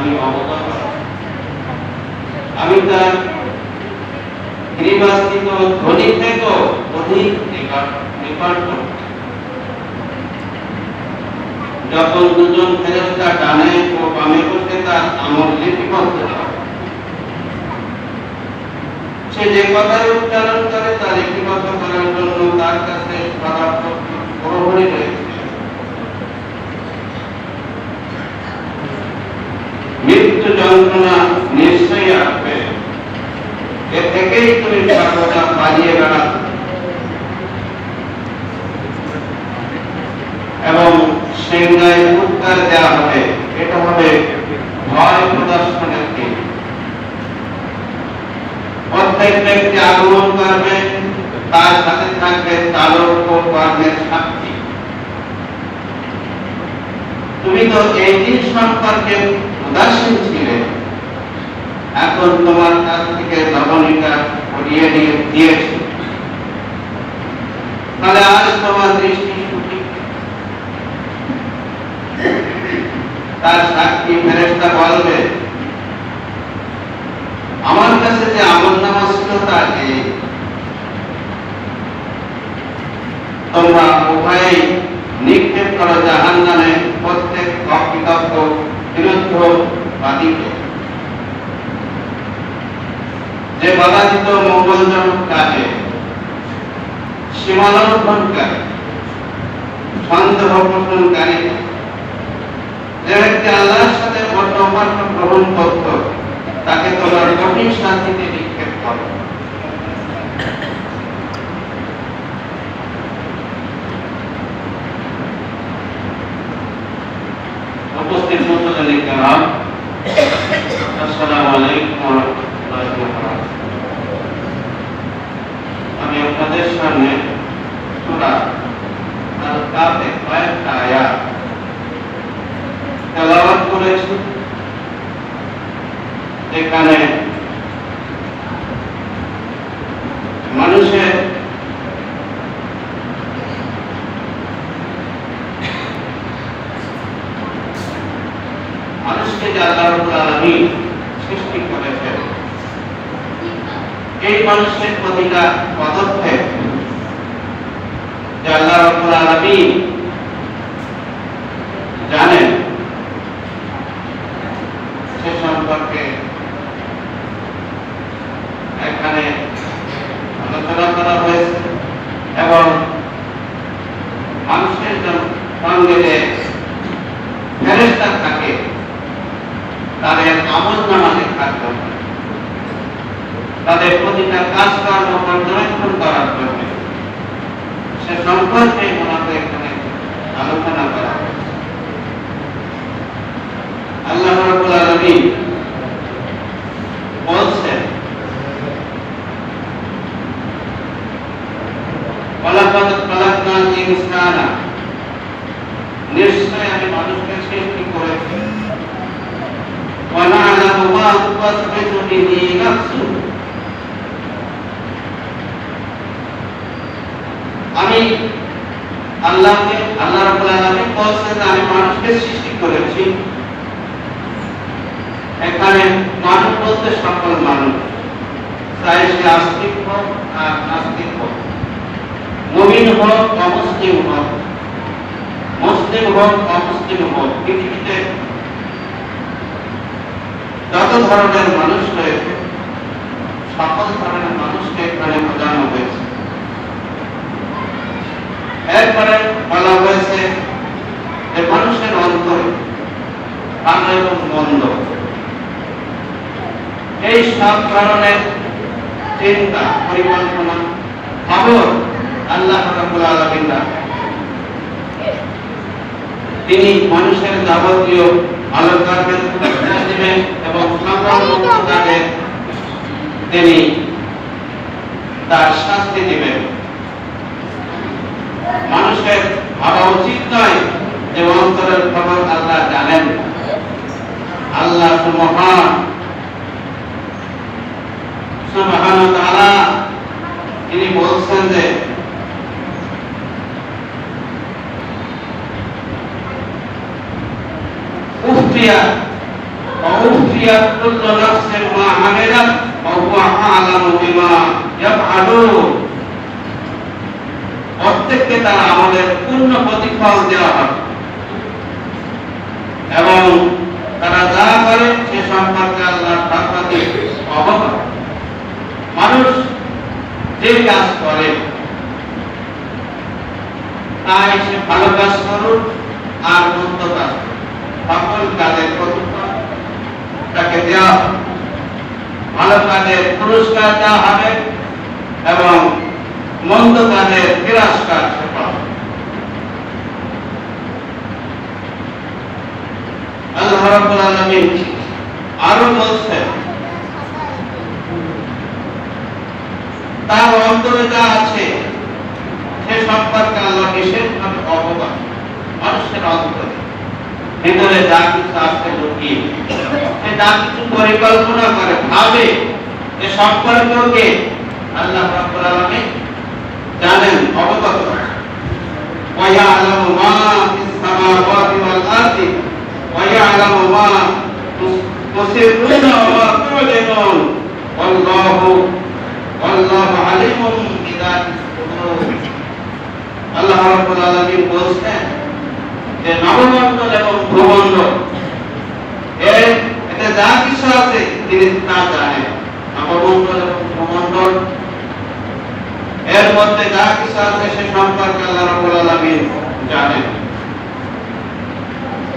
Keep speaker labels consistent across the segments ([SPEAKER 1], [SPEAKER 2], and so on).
[SPEAKER 1] আমি অবগত আমি তার গৃহস্থিত ধ্বনি থেকেও অধিক নিকট যখন দুজন ফেরেস্তা ডানে ও বামে বসে তার আমল লিপিবদ্ধ সে যে কথাই উচ্চারণ করে, তার লিপিবদ্ধ করার জন্য তার কাছে পদার্থ প্রহরী রয়েছে মৃত্যু যন্ত্রণা নিশ্চয়ই আসবে এ থেকেই তুমি সর্বদা পালিয়ে বেড়াচ্ছ এবং সিংহায় উত্তর দেওয়া হবে এটা হবে ভয় প্রদর্শনের দিন প্রত্যেক ব্যক্তি আগমন করবে তার সাথে থাকবে চালক ও কর্মের সাক্ষী। তুমি তো এই দিন সম্পর্কে উদাসীন ছিলে। এখন তোমার কাছ থেকে লবণিকা সরিয়ে নিয়ে দিয়েছি। তাহলে আজ তোমার দৃষ্টি তার সাক্ষী ফেরেস্তা বলবে, আমার কাছে যে আমল নামা ছিল তা উভয়ে নিক্ষেপ করো জাহান নামে প্রত্যেক অকৃতজ্ঞ বিরুদ্ধ যে বাধাচিত মঙ্গলজনক কাজে সীমালঙ্ঘনকারী সন্দেহ পোষণকারী যে ব্যক্তি আল্লাহর সাথে উপাস্য গ্রহণ করত, তাকে তোমার কঠিন শান্তিতে নিক্ষেপ করো উপস্থিত মুসলিম কেরাম আসসালামু আলাইকুম ওয়া রাহমাতুল্লাহি ওয়া বারাকাতুহু আমি আপনাদের সামনে সূরা আল কাফে কয়েকটা আয়াত তেলাওয়াত করেছি যেখানে মানুষের মানুষকে যে আল্লাহ রাব্বুল আলামিন সৃষ্টি করেছেন এই মানুষের প্রতিটা পদক্ষেপ যে আল্লাহ রাব্বুল আলামিন জানেন সে সম্পর্কে এখানে আলোচনা করা হয়েছে এবং মানুষের জন- সঙ্গে যে ফেরেস্তা থাকে তাদের আমল নামা লেখার জন্য তাদের প্রতিটা কাজ কর্ম পর্যবেক্ষণ করার জন্য। সে সম্পর্কে মূলত এখানে আলোচনা করা আল্লাহ রাব্বুল আলামিন বলছেন নিশ্চয় আমি মানুষকে সৃষ্টি করেছি। আমি আল্লাহকে, আল্লাহ রাব্বুল আলামিন বলছেন আমি মানুষকে সৃষ্টি করেছি। এখানে মানব বলতে সকল মানুষ। সে আস্তিক হোক আর নাস্তিক হোক। মুমিন হোক, অমুসলিম হোক। মুসলিম হোক, অমুসলিম হোক। পৃথিবীতে যত ধরনের মানুষ রয়েছে, সকল ধরনের মানুষকে এখানে বোঝানো হয়েছে। বলা হয়েছে যে মানুষের অন্তর এবং মন্দ এই সব চিন্তা, পরিকল্পনা খবর আল্লাহ আলামিন তিনি মানুষের যাবতীয় ভালো দিবেন এবং তিনি তার শাস্তি দিবেন। মানুষের ভাবা উচিত নয় যে অন্তরের খবর আল্লাহ জানেন। আল্লাহ সুমহান তিনি বলছেন যে, উফিয়া উফিয়া কুল্লু নাফসিন মা আমিলাত ওয়া হুয়া আ'লামু বিমা ইয়াফআলুন। প্রত্যেককে তারা আমাদের পূর্ণ প্রতিফল দেওয়া হবে। এবং তারা যা করে, সে সম্পর্কে আল্লাহ সাক্ষাৎ অবগত মানুষ যে কাজ করে, তাই সে ভালো কাজ করুক আর মন্দ কাজ সকল কাজের প্রতিফল তাকে দেওয়া হবে। ভালো কাজের পুরস্কার দেওয়া হবে এবং মন্দ আল্লাহ রাব্বুল আলামিন আরও বলছেন, তার অন্তরে যা আছে, সে সম্পর্কে আল্লাহ বিশেষভাবে অবগত মানুষের অন্তরে। ভিতরে যা কিছু আছে লুকিয়ে, সে যা কিছু পরিকল্পনা করে, ভাবে এ সম্পর্ককে আল্লাহ রাব্বুল আলামিন জানেন অবগত ويعلم ما في السماوات والأرض ويعلم ما تسرون وما تعلنون والله والله عليم بذات الصدور আল্লাহ রাব্বুল আলামিন বলছেন যে নবমণ্ডল এবং ভূমণ্ডল এর এতে যা কিছু আছে তিনি তা জানেন নবমণ্ডল এবং ভূমণ্ডল এর মধ্যে যা কিছু আছে সে সম্পর্কে আল্লাহ রাব্বুল আলামিন জানেন।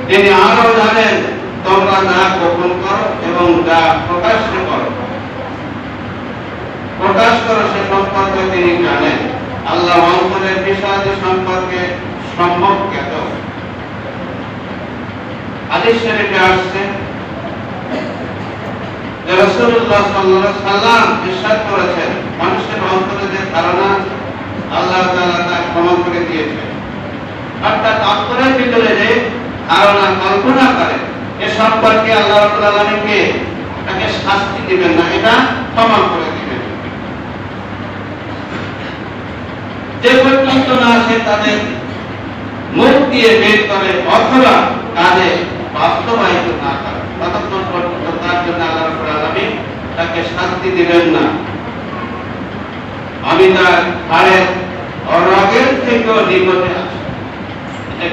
[SPEAKER 1] তিনি আরও জানেন, তোমরা যা গোপন করো এবং যা প্রকাশ করো। প্রকাশ করো সে সম্পর্কে তিনি জানেন। আল্লাহ অন্তরের বিষয়াদি সম্পর্কে সম্ভব জ্ঞাত। শরীফে আসছে ইরশাদ করেছেন, মানুষের অন্তরে যে ধারণা আল্লাহ তা ক্ষমা করে দিয়েছেন। অর্থাৎ অন্তরের ভিতরে যে ধারণা, কল্পনা করে, এ সম্পর্কে আল্লাহ তাকে শাস্তি দিবেন না, এটা ক্ষমা করে দিবেন। যে পর্যন্ত না সে তাদের মুখ দিয়ে বের করে অথবা কাজে বাস্তবায়িত না করে ততক্ষণ পর্যন্ত তার জন্য আল্লাহ রাব্বুল আলামিন তাকে শাস্তি দিবেন না। আমি তার হাড়ের রগের থেকেও নিকটে আছি যে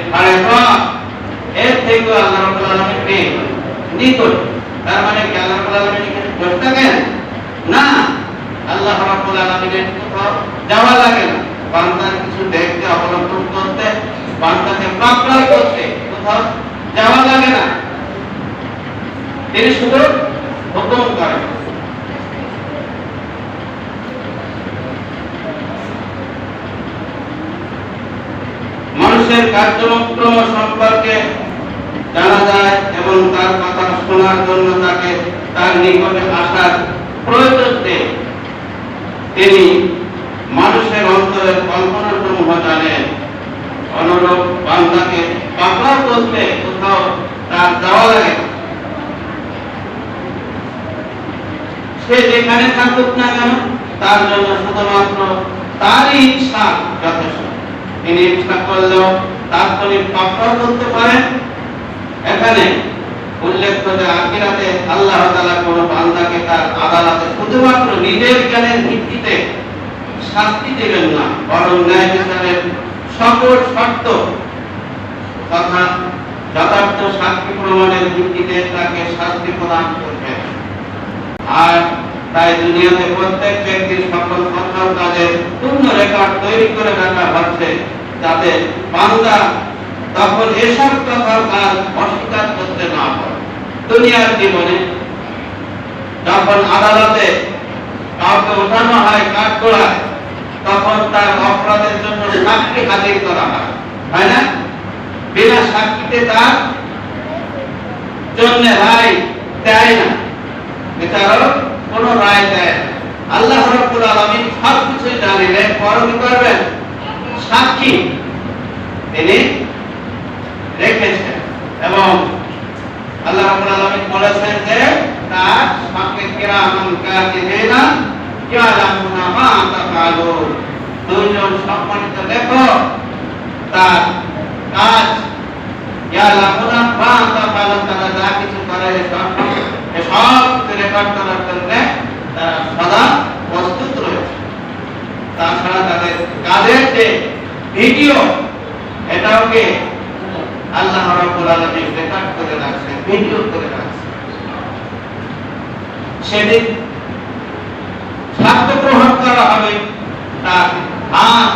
[SPEAKER 1] এর থেকেও আল্লাহ রাব্বুল আলামিন পেয়ে নিকট। তার মানে কি আল্লাহ রাব্বুল আলামিন এখানে বসে থাকেন? না। আল্লাহ রাব্বুল আলামিনের কোথাও যাওয়া লাগে না। বান্দার কিছু দেখতে, অবলম্বন করতে, বান্দাকে পাকড়াও করতে কোথাও যাওয়া লাগে না। তিনি শুধু হুকুম করেন মানুষের কার্যক্রম সম্পর্কে জানা যায় এবং তার কথা শোনার জন্য তাকে তার নিকটে আসার প্রয়োজন তিনি মানুষের অন্তরের কল্পনা সমূহ জানেন। অনুরূপ বান্দাকে পাকড়াও করতে কোথাও তার যাওয়া লাগে সে যেখানে থাকুক না কেন, তার জন্য শুধুমাত্র তারই ইচ্ছা যথেষ্ট। তিনি ইচ্ছা করলেও তাৎক্ষণিক পাকড়াও করতে পারেন। এখানে উল্লেখ করে আখিরাতে আল্লাহ তাআলা কোন বান্দাকে তার আদালতে শুধুমাত্র নিজের জ্ঞানের ভিত্তিতে শাস্তি দেবেন না, বরং ন্যায় বিচারের সকল শর্ত তথা যথার্থ সাক্ষী প্রমাণের ভিত্তিতে তাকে শাস্তি প্রদান করবেন। আর তাই দুনিয়াতে প্রত্যেক ব্যক্তির সকল সকল কাজের পূর্ণ রেকর্ড তৈরি করে রাখা হচ্ছে। যাতে বান্দা তখন এসব কথা কাজ অস্বীকার করতে না পারে। দুনিয়ার জীবনে যখন আদালতে কাউকে ওঠানো হয় কাঠ করায় তখন তার অপরাধের জন্য সাক্ষী হাজির করা হয়। হয় না? বিনা সাক্ষীতে তার জন্য রায় দেয় না। বিচারক কোন রায় দেয় না। আল্লাহ রাব্বুল আলামিন সব কিছু জানিলেন পর কি করবেন। সাক্ষী। তিনি রেখেছেন এবং আল্লাহ রাব্বুল আলামিন বলেছেন যে, তার সাক্ষী কিরামান কাতিবিনা ইয়ালামুনা মা তাফআলুন দুইজন সম্মানিত লেখক তার কাজ ইয়ালামুনা মা তাফালুন, তারা যা কিছু করে সব রেকর্ড করার জন্য তারা সদা প্রস্তুত রয়েছে তাছাড়া তাদের কাজের যে কে আল্লাহ রাব্বুল আলামিন রেকর্ড করে রাখছে ভিডিও করে রাখছে সেদিন সাক্ষ্য গ্রহণ করা হবে তার হাত,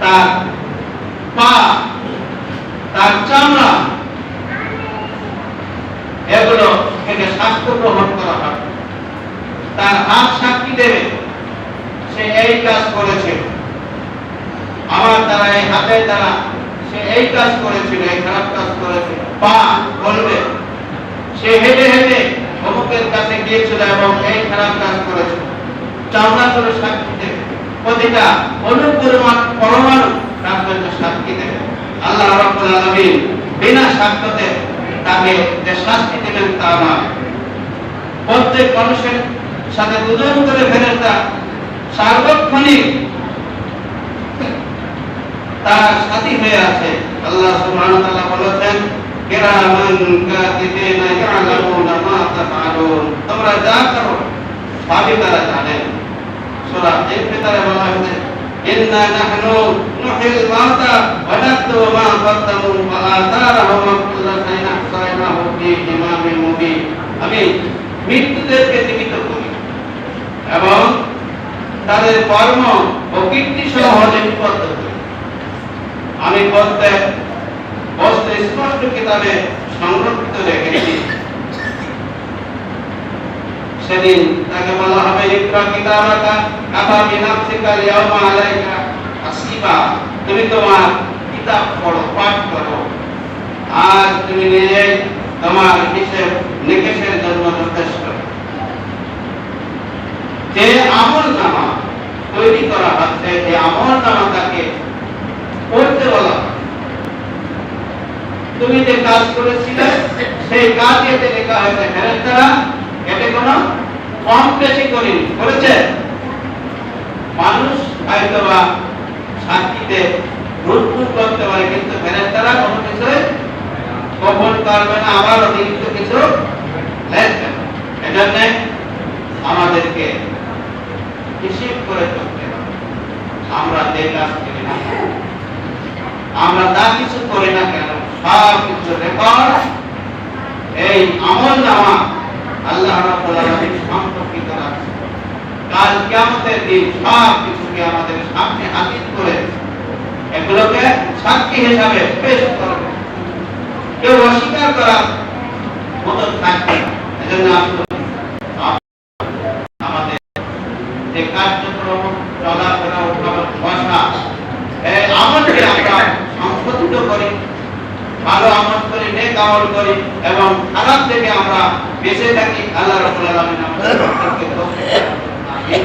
[SPEAKER 1] তার পা, তার চামড়া। এগুলো থেকে সাক্ষ্য গ্রহণ করা হবে। তার হাত সাক্ষী দেবে। সে এই কাজ করেছে আমার দ্বারা, এই হাতের দ্বারা সে এই কাজ করেছিল, এই খারাপ কাজ করেছিল। পা বলবে, সে হেঁটে হেঁটে অমুকের কাছে গিয়েছিল এবং এই খারাপ কাজ করেছিল। চামড়া করে সাক্ষী দেবে। প্রতিটা অনুপরিমাণ পরমাণু তার জন্য সাক্ষী দেবে। আল্লাহ রাব্বুল আলামিন বিনা সাক্ষ্যতে তাকে যে শাস্তি দিবেন তা নয়। প্রত্যেক মানুষের সাথে দুজন করে ফেরেস্তা সার্বক্ষণিক তার সাথী হয়ে আছে। আল্লাহ সুবহানাহু ওয়া তাআলা বলেছেন, কিরামান কাতিবিনা ইয়ালামুনা মা তাফআলুন। তোমরা যা করো, সবই তারা জানেন সূরা ভিতরে বলা হয়েছে, ইন্না নাহনু নুহিল মাউতা ওয়া নাকতুবু মা কদ্দামু ওয়া আথারহুম ওয়া কুল্লা আহসাইনাহু ফি ইমামিন মুবিন। আমি মৃত্যুদেরকে জীবিত করি এবং তাদের কর্ম ও কীর্তি সহ করি। আমি স্পষ্ট কিতাবে সংরক্ষিত রেখেছি। সেদিন তাকে বলা হবে, ইকরা কিতাবাকা বিনাফসিকা ইয়াউমা আলাইকা হাসিবা তুমি তোমার কিতাব পড়ো, পাঠ করো। আজ তুমি নিজেই তোমার হিসেব নিকেশের জন্য যথেষ্ট যে আমল নামা তৈরি করা হচ্ছে এই আমল নামা তাকে পড়তে বলা হয়। তুমি যে কাজ করেছিলে, সেই কাজ এতে লেখা হয়েছে ফেরেস্তারা এতে কোনো কম বেশি করিনি। করেছে? মানুষ হয়তো বা সাক্ষীতে করতে পারে, কিন্তু ফেরেস্তারা কোনো না, আবার অতিরিক্ত কিছু এজন্য আমাদেরকে হিসেব করে চলতে হবে। আমরা যে কাজ আমরা যা কিছু করি না কেন কাল কিয়ামতের দিন সব আমাদের সামনে হাজির করে এগুলোকে সাক্ষী হিসাবে পেশ করবে। কেউ অস্বীকার করার মতো থাকবে এজন্য আসলে আমাদের যে কার্যক্রম চলাফেরা উঠা বসা এই আমলকে আমরা সংশোধিত করি ভালো আমল করি, নেক আমল করি এবং খারাপ থেকে আমরা বেঁচে থাকি, আল্লাহ রাব্বুল আলামিন আমাদের তৌফিক দান করুন। আমিন।